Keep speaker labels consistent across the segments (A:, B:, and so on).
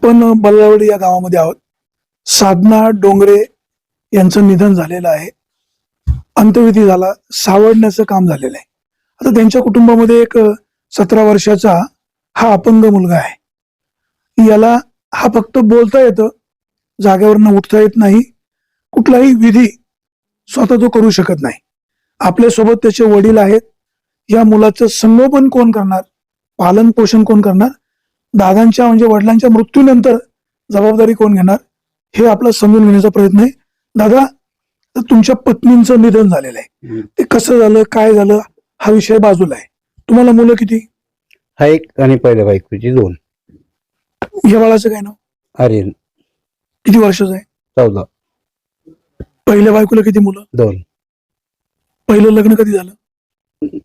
A: आपण बल्लावडी या गावामध्ये आहोत. साधना डोंगरे यांचं निधन झालेलं आहे. अंत्यविधी झाला सावडण्याचं काम झालेलं आहे. आता त्यांच्या कुटुंबामध्ये एक सतरा वर्षाचा हा अपंग मुलगा आहे. याला हा फक्त बोलता येतं जागेवरनं उठता येत नाही. कुठलाही विधी स्वतः तो करू शकत नाही. आपल्यासोबत त्याचे वडील आहेत. या मुलाचं संगोपन कोण करणार? पालन पोषण कोण करणार? दादांच्या म्हणजे वडिलांच्या मृत्यूनंतर जबाबदारी कोण घेणार हे आपलं समजून घेण्याचा प्रयत्न आहे. दादा तर तुमच्या पत्नींचं निधन झालेलं आहे. ते कसं झालं काय झालं हा विषय बाजूला आहे. तुम्हाला मुलं किती?
B: हा एक आणि पहिल्या बायकोची दोन.
A: या बाळाचं काय नाव?
B: आर्यन.
A: किती वर्षाचं आहे?
B: चौदा.
A: पहिल्या बायकोला किती मुलं?
B: दोन.
A: पहिलं लग्न कधी झालं?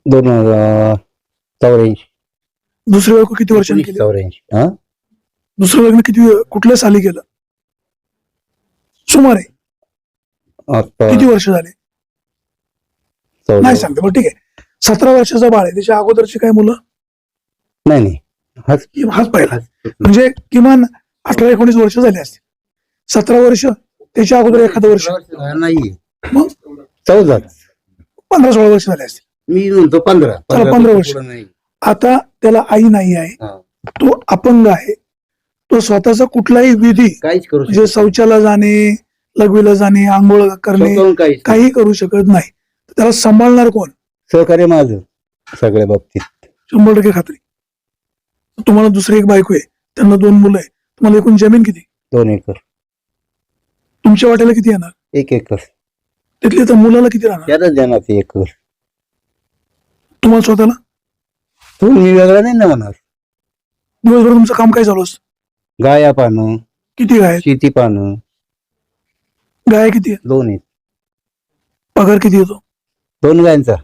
B: दोन हजार चौऱ्याऐंशी.
A: दुसरी बायको किती वर्षांनी केली
B: चौऱ्याऐंशी हा?
A: दुसरं लग्न किती कुठल्या साली केलं सुमारे.
B: आता
A: किती वर्ष झाले?
B: चौदा
A: नाही सांगते बरं ठीक आहे. सतरा वर्षाचा बाळ आहे त्याच्या अगोदरची काय मुलं?
B: नाही नाही. हाच
A: कि- हाच पहिला. म्हणजे किमान अठरा एकोणीस वर्ष झाली असतील. सतरा वर्ष त्याच्या अगोदर एखादं वर्ष.
B: नाही
A: मग?
B: चौदा.
A: पंधरा सोळा वर्ष झाले असतील.
B: मी म्हणतो पंधरा.
A: पंधरा वर्ष.
B: पुढं नाही.
A: आता त्याला आई नाही आहे. तो अपंग आहे. तो स्वतःचा कुठलाही विधी
B: काहीच करू
A: म्हणजे शौचाला जाणे लघवीला जाणे आंघोळ करणे
B: काहीच
A: काही करू शकत नाही. तर त्याला सांभाळणार कोण?
B: सहकार्य माझं सगळ्या बाबतीत.
A: शंभर टक्के खात्री. तुम्हाला दुसरी एक बायको आहे. त्यांना दोन मुलं आहे. तुम्हाला एकूण जमीन किती?
B: दोन एकर.
A: तुमच्या वाट्याला किती येणार?
B: एक एकर.
A: तिथले तर मुलाला किती राहणार?
B: देणार ते एकर.
A: तुम्हाला स्वतःला?
B: तुम्ही वेगळा नाही ना म्हणणार
A: दिवसभर तुमचं काम काय चालू असतं?
B: गाया पानं.
A: किती गाय आहेत?
B: शेती पानं.
A: गाय किती आहे
B: दोन आहेत.
A: पगार किती येतो?
B: दोन गायांचा.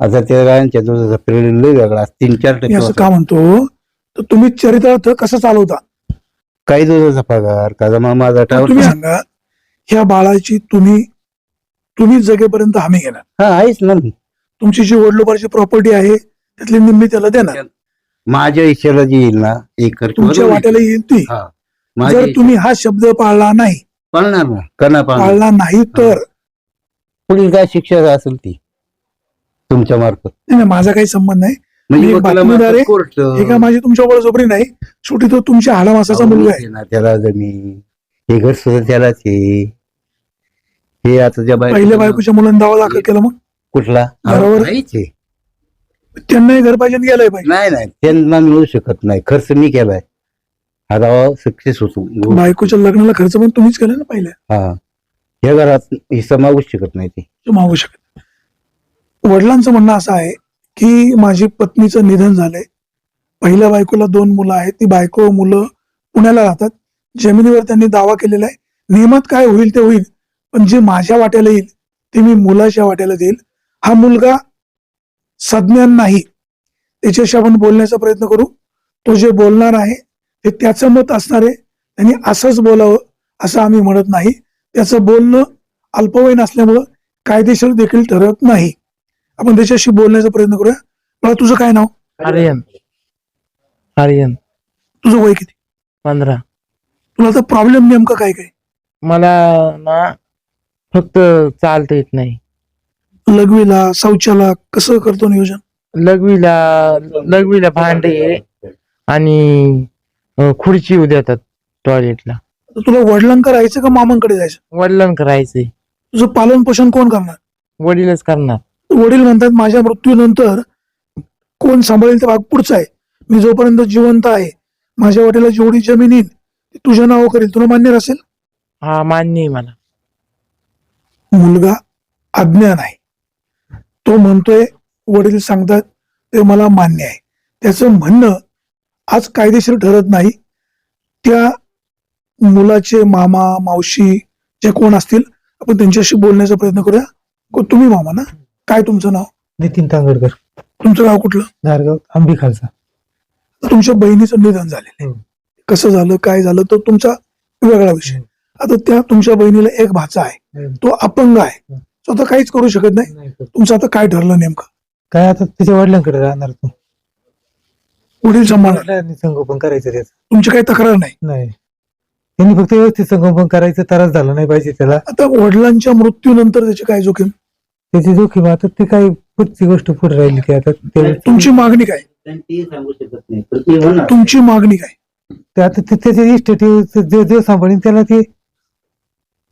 B: आता त्या गायांच्या दुधाचा पिरियड लय वेगळा तीन चार
A: मी असं
B: टक्के
A: का म्हणतो? तर तुम्ही चरित्रार्थ कसं चालवता?
B: काही दुधाचा पगार का जमा माझा
A: तर तुम्ही
B: टावर
A: सांगा ह्या बाळाची तुम्ही तुम्ही जगेपर्यंत हमी घेणार.
B: हा आहेच ना.
A: तुमची जी वडलोबाची प्रॉपर्टी आहे त्यातली निम्मी त्याला देणार.
B: माझ्या इच्छेला जी येईल ना एकर
A: तुमच्या वाट्याला येईल ती.
B: हा. माझ्या
A: जर तुम्ही हा शब्द पाळला नाही
B: पाळणार ना कना पाळणार.
A: पाळला नाही तर
B: पुढील काय शिक्षा असेल ती? तुमच्या मार्फत.
A: नाही, नाही, माझा काही संबंध नाही.
B: म्हणजे
A: मी
B: वकिला
A: बातमीदार आहे.
B: मार्फत कोर्ट
A: हे काय माझी तुमच्या बळजबरी नाही. शेवटी तो तुमच्या हाडामासाचा मुलगा आहे.
B: देणार त्याला जमीन हे घर सुद्धा त्यालाच आहे. हे आता ज्या बायको-
A: पहिल्या बायकोच्या मुलांनी दावा दाखल केला मग?
B: कुठला?
A: घरावर-
B: नाहीच आहे.
A: त्यांनाही घर पाहिजे आणि गेलाय पाहिजे.
B: नाही नाही. त्यांना मिळू शकत नाही. खर्च मी केलाय. हा दावा सक्सेस होतो.
A: बायकोच्या लग्नाला खर्च पण तुम्हीच केला ना पहिल्या
B: हा. या घरात हिस्सा मागूच शकत नाही ते.
A: ते मागू शकत वडिलांचं म्हणणं असं आहे की माझी पत्नीचं निधन झालंय. पहिल्या बायकोला दोन मुलं आहेत. ती बायको मुलं पुण्याला राहतात. जमिनीवर त्यांनी दावा केलेला आहे. नियमात काय होईल ते होईल. पण जे माझ्या वाट्याला येईल ते मी मुलाच्या वाट्याला देईल. हा मुलगा सज्ञान नाही. त्याच्याशी आपण बोलण्याचा प्रयत्न करू. तो जे बोलणार आहे ते त्याचं मत असणार आहे. त्यांनी असंच बोलावं असं आम्ही म्हणत नाही. त्याचं बोलणं अल्पवयीन असल्यामुळं कायदेशीर देखील ठरत नाही. आपण त्याच्याशी बोलण्याचा प्रयत्न करूया. मला तुझं काय नाव?
C: आर्यन. आर्यन.
A: तुझं वय किती?
C: पंधरा.
A: तुला आता प्रॉब्लेम नेमका काय काय
C: मला ना फक्त चालता येत नाही.
A: लघवीला शौचाला कसं करतो नियोजन?
C: लघवीला लघवीला भांडे आणि अं, खुर्ची येऊ देतात टॉयलेटला
A: तर तुला वडिलांकडे राहायचं का मामांकडे जायचं?
C: वडिलां करायचंय
A: तुझं पालन पोषण कोण करणार?
C: वडीलच करणार.
A: वडील म्हणतात माझ्या मृत्यूनंतर कोण सांभाळेल ते भाग पुढचा आहे. मी जोपर्यंत जिवंत आहे माझ्या वाट्याला जेवढी जमीन येईल ती तुझ्या नाव करेल. तुला मान्य असेल
C: हा मान्य आहे मला.
A: मुलगा अज्ञान आहे. तो म्हणतोय वडील सांगतात ते मला मान्य आहे. त्याचं म्हणणं आज कायदेशीर ठरत नाही. त्या मुलाचे मामा मावशी जे कोण असतील आपण त्यांच्याशी बोलण्याचा प्रयत्न करूया. तुम्ही मामा ना? काय तुमचं नाव?
D: नितीन तांगडकर.
A: तुमचं गाव कुठलं?
D: धारगाव आंबी खालसा.
A: तुमच्या बहिणीचं निधन झालेलं
D: हम्म.
A: कसं झालं काय झालं तो तुमचा वेगळा विषय. आता त्या तुमच्या बहिणीला एक भाचा आहे. तो अपंग आहे.
D: हम्म.
A: स्वतः काहीच करू शकत नाही. तुमचं आता काय ठरलं नेमकं?
D: काय आता तिच्या वडिलांकडे राहणार तू.
A: वडील सांभाळणार.
D: वडिलांनी संगोपन करायचं त्याचं.
A: तुमची काही तक्रार नाही.
D: नाही. त्यांनी फक्त व्यवस्थित संगोपन करायचं त्रास झाला नाही पाहिजे त्याला.
A: आता वडिलांच्या मृत्यूनंतर त्याची काय जोखीम?
D: त्याची जोखीम आता ते काय पुढची गोष्ट पुढे राहिली की आता ते
A: तुमची मागणी काय?
B: ते सांगू शकत नाही पण ते होणार.
A: तुमची मागणी काय?
D: ते आता ते त्याच्या इस्टेट जे जे सांभाळीन त्याला ते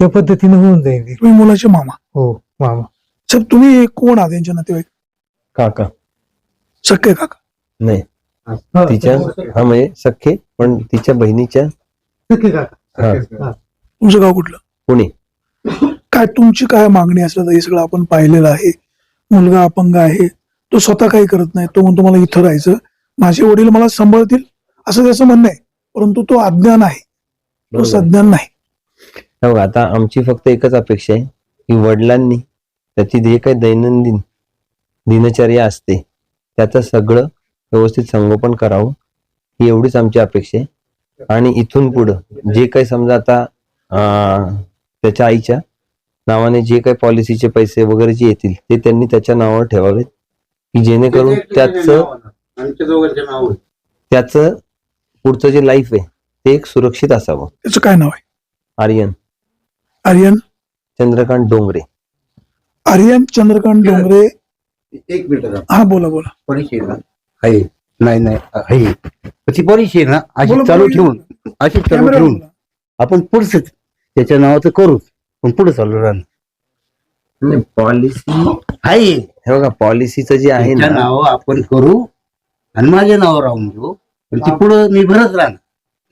D: त्या पद्धतीने होऊन जाईल. ते.
A: तुम्ही मुलाचे मामा.
D: हो. मामा
A: साहेब तुम्ही कोण आहात यांच्या नातेवाईक?
C: काका.
A: सख्खे काका?
C: नाही. तिच्या हा म्हणजे सख्खे पण तिच्या बहिणीच्या. हा.
A: तुमचं गाव कुठलं?
C: पुणे.
A: काय तुमची काय मागणी असलं तर हे सगळं आपण पाहिलेलं आहे. मुलगा अपंग आहे. तो स्वतः काही करत नाही. तो म्हणतो मला इथं राहायचं. माझे वडील मला सांभाळतील असं त्याचं म्हणणं आहे. परंतु तो अज्ञान आहे. तो
C: बरोबर.
A: सज्ञान नाही.
C: हे बघा, आता आमची फक्त एकच अपेक्षा आहे. की वडिलांनी त्याची जे काही दैनंदिन दिनचर्या असते त्याचं सगळं व्यवस्थित संगोपन करावं ही एवढीच आमची अपेक्षा आहे. आणि इथून पुढं जे काही समजा आता त्याच्या आईच्या नावाने जे काही पॉलिसीचे पैसे वगैरे जे येतील ते त्यांनी त्याच्या नावावर ठेवावेत की जेणेकरून त्याचं त्याचं पुढचं जे लाईफ आहे ते एक सुरक्षित असावं.
A: त्याचं काय नाव आहे?
C: आर्यन.
A: आर्यन?
C: चंद्रकांत डोंगरे.
A: आर्यन चंद्रकांत डोंगरे.
B: एक मिनिट
A: हा बोला बोला.
B: आहे ना? आहे. नाही नाही आहे. ती आहे ना? अशी
A: बोला,
B: चालू
A: बोला.
B: ठेवून अशी चालू
A: कॅमेरा
B: ठेवून
A: बोला.
B: आपण पुढचं त्याच्या नावाचं करूच पण पुढे चालू राहणार.
C: पॉलिसी
B: आहे.
C: हे बघा पॉलिसीचं जे आहे ना
B: नाव आपण करू आणि माझ्या नावावर राहून घेऊ पण ती पुढे मी भरत राहणार.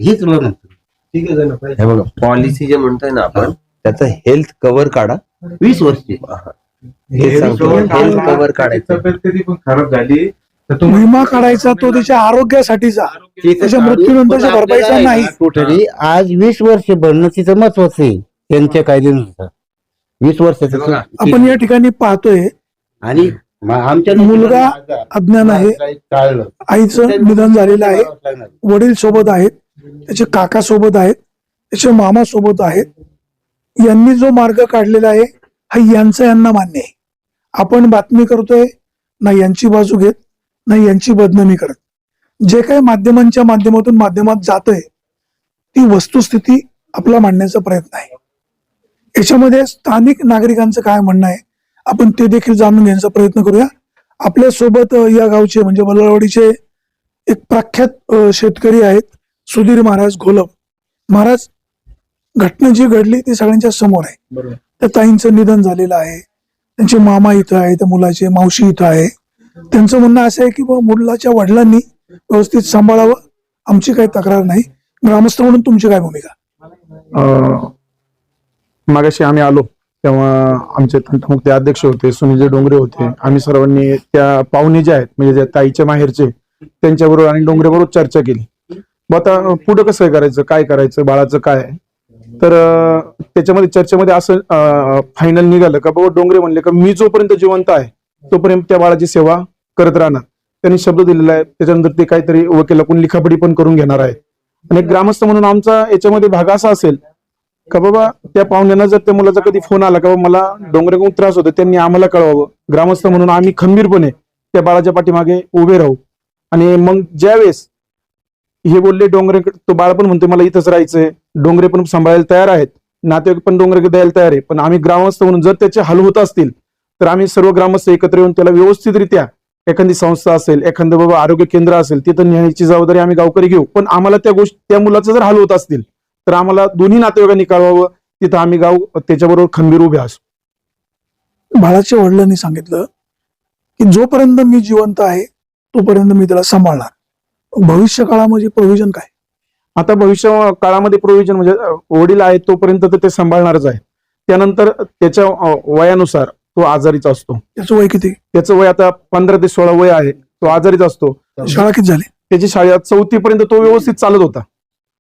B: हेच म्हणतो
C: हे बघा. पॉलिसी जे म्हणतोय ना आपण त्याचं हेल्थ कव्हर काढा.
B: वीस वर्षे
C: हे सांगतो. हेल्थ कव्हर काढायचं.
E: तब्येत कधी पण खराब झाली तर
A: विमा काढायचा तो त्याच्या आरोग्यासाठीचा त्याच्या मृत्यूनंतरच्या भरपाईचा नाही.
B: टोटली आज वीस वर्ष भरणं तिचं महत्वाचं आहे. त्यांच्या कायद्यानुसार. वीस वर्षाचं
A: आपण या ठिकाणी पाहतोय.
B: आणि म- आमच्या
A: मुलगा अज्ञान आहे.
B: टाळलं
A: आईचं निधन झालेलं आहे. वडील सोबत आहेत. त्याचे काका सोबत आहेत. त्याचे मामा सोबत आहेत. यांनी जो मार्ग काढलेला आहे हा यांचं यांना मान्य आहे. आपण बातमी करतोय ना यांची बाजू घेत ना यांची बदनामी करत. जे काही माध्यमांच्या माध्यमातून माध्यमात जातंय ती वस्तुस्थिती आपला मांडण्याचा प्रयत्न आहे. याच्यामध्ये स्थानिक नागरिकांचं काय म्हणणं आहे आपण ते देखील जाणून घेण्याचा प्रयत्न करूया. आपल्यासोबत या गावचे म्हणजे बल्लाळवाडीचे एक प्रख्यात शेतकरी आहेत सुधीर महाराज घोलप. महाराज घटना जी घडली ती सगळ्यांच्या समोर आहे. त्या ताईंचं निधन झालेलं आहे. त्यांचे मामा इथं आहे त्या मुलाचे मावशी इथं आहे. त्यांचं म्हणणं असं आहे की बुवा मुलाच्या वडिलांनी व्यवस्थित सांभाळावं. आमची काही तक्रार नाही. ग्रामस्थ म्हणून तुमची काय भूमिका?
E: अं, मागाशी आम्ही आलो. तेव्हा आमचे तंटमुक्ती अध्यक्ष होते सुनीलजी डोंगरे होते. आम्ही सर्वांनी त्या पाहुणे जे आहेत म्हणजे त्या ताईच्या माहेरचे त्यांच्याबरोबर आणि डोंगरे बरोबर चर्चा केली. मग आता पुढं कसं करायचं काय करायचं बाळाचं काय आहे? तर त्याच्यामध्ये चर्चेमध्ये असं फायनल निघालं का बाबा डोंगरे म्हणले का मी जोपर्यंत जिवंत आहे तोपर्यंत त्या बाळाची सेवा करत राहणार. त्यांनी शब्द दिलेला आहे त्याच्यानंतर ते काहीतरी वकिलाकडून लिखापडी पण करून घेणार आहे आणि ग्रामस्थ म्हणून आमचा याच्यामध्ये भाग असा असेल का बाबा त्या पाहुण्यांना जर त्या मुलाचा कधी फोन आला का बाबा मला डोंगरेकडून त्रास होतो त्यांनी आम्हाला कळवावं. ग्रामस्थ म्हणून आम्ही खंबीरपणे त्या बाळाच्या पाठीमागे उभे राहू. आणि मग ज्यावेळेस हे बोलले डोंगरे तो बाळ पण म्हणतो मला इथंच राहायचंय. डोंगरे पण सांभाळायला तयार आहेत. नातेवाईक पण डोंगरे द्यायला तयार आहे. पण आम्ही ग्रामस्थ म्हणून जर त्याचे हाल होत असतील तर आम्ही सर्व ग्रामस्थ एकत्र येऊन त्याला व्यवस्थितरित्या एखादी संस्था असेल एखादं बाबा आरोग्य केंद्र असेल तिथं नेण्याची जबाबदारी आम्ही गावकरी घेऊ. पण आम्हाला त्या गोष्टी त्या मुलाचं जर हाल होत असतील तर आम्हाला दोन्ही नातेवाईकांनी कळवावं तिथं आम्ही गाव त्याच्याबरोबर खंबीर उभे असू.
A: बाळाच्या वडिलांनी सांगितलं की जोपर्यंत मी जिवंत आहे तोपर्यंत मी त्याला सांभाळणार. भविष्य काळामध्ये प्रोव्हिजन काय?
E: आता भविष्य काळामध्ये प्रोव्हिजन म्हणजे वडील आहेत तोपर्यंत तर ते सांभाळणारच आहे. त्यानंतर त्याच्या वयानुसार तो आजारीच असतो.
A: त्याचं वय किती?
E: त्याचं वय आता पंधरा ते सोळा वय आहे. तो आजारीच असतो.
A: शाळा किती झाली?
E: त्याची शाळेत चौथी पर्यंत तो व्यवस्थित चालत होता.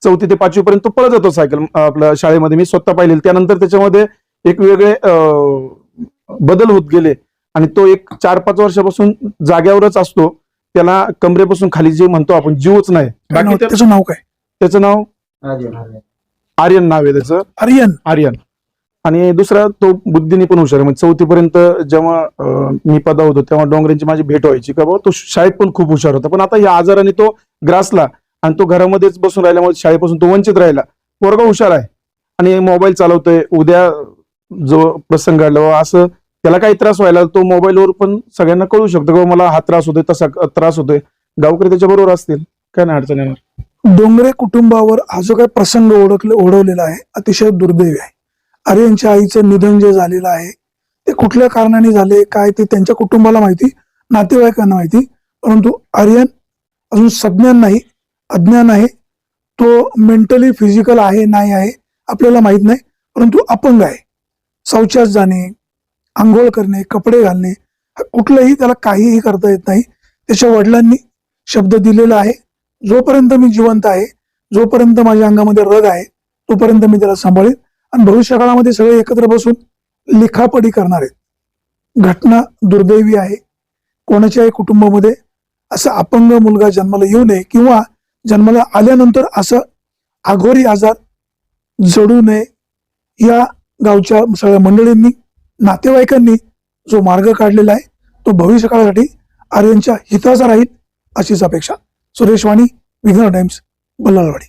E: चौथी ते पाचवी पर्यंत तो पळत जातो सायकल आपल्या शाळेमध्ये. मी स्वतः पाहिलेलं. त्यानंतर त्याच्यामध्ये एक वेगळे बदल होत गेले. आणि तो एक चार पाच वर्षापासून जाग्यावरच असतो. त्याला कमरेपासून खाली जे म्हणतो आपण जीवच नाही. बाकी
A: त्याचं नाव काय?
E: त्याचं नाव? आर्यन नाव आहे त्याचं.
A: आर्यन?
E: आर्यन. आणि दुसरा तो बुद्धीने पण हुशार आहे. म्हणजे चौथीपर्यंत जेव्हा अं, मी पदा होतो तेव्हा डोंगरेंची माझी भेट व्हायची. का बाबा तो शाळेत पण खूप हुशार होता. पण आता या आजाराने तो ग्रासला आणि तो घरामध्येच बसून राहिल्यामुळे शाळेपासून तो वंचित राहिला. पोरगा हुशार आहे. आणि मोबाईल चालवतोय. उद्या जो प्रसंग घडला बाबा असं त्याला काही त्रास व्हायला तो मोबाईलवर पण सगळ्यांना कळू शकतो. की बाबा मला हा त्रास होतोय तसा त्रास होतोय. गावकरी त्याच्या बरोबर असतील. काय नाही अडचण येणार.
A: डोंगरे कुटुंबावर हा जो काही प्रसंग ओळखले ओढवलेला आहे अतिशय दुर्दैवी आहे. आर्यनच्या आईचं निधन जे झालेलं आहे ते कुठल्या कारणाने झाले काय ते त्यांच्या कुटुंबाला माहिती नातेवाईकांना माहिती परंतु आर्यन अजून सज्ञान नाही अज्ञान आहे. तो मेंटली फिजिकल आहे नाही आहे आपल्याला माहीत नाही परंतु अपंग आहे. शौचास जाणे आंघोळ करणे कपडे घालणे कुठलंही त्याला काहीही करता येत नाही. त्याच्या वडिलांनी शब्द दिलेला आहे जोपर्यंत मी जिवंत आहे जोपर्यंत माझ्या अंगामध्ये रग आहे तोपर्यंत मी त्याला सांभाळेन. आणि भविष्य काळामध्ये सगळे एकत्र बसून लिखापडी करणार आहेत. घटना दुर्दैवी आहे. कोणाच्याही कुटुंबामध्ये असा अपंग मुलगा जन्माला येऊ नये किंवा जन्माला आल्यानंतर असं आघोरी आजार जडू नये या गावच्या सगळ्या मंडळींनी नातेवाईकांनी जो मार्ग काढलेला आहे तो भविष्य काळासाठी आर्यांच्या हिताचा राहील अशीच अपेक्षा. सुरेश वाणी विघ्न टाइम्स बल्लाळवाडी.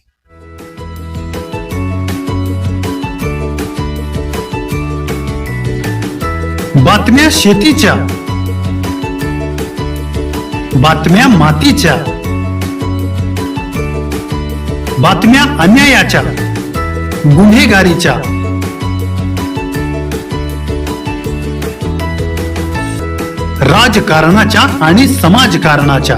F: बातम्या शेतीच्या बातम्या मातीच्या बातम्या अन्यायाच्या गुन्हेगारीच्या. राजकारणाच्या आणि समाजकारणाच्या.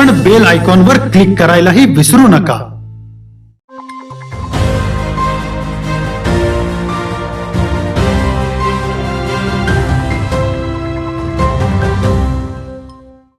F: पण बेल आयकॉनवर क्लिक करायलाही विसरू नका.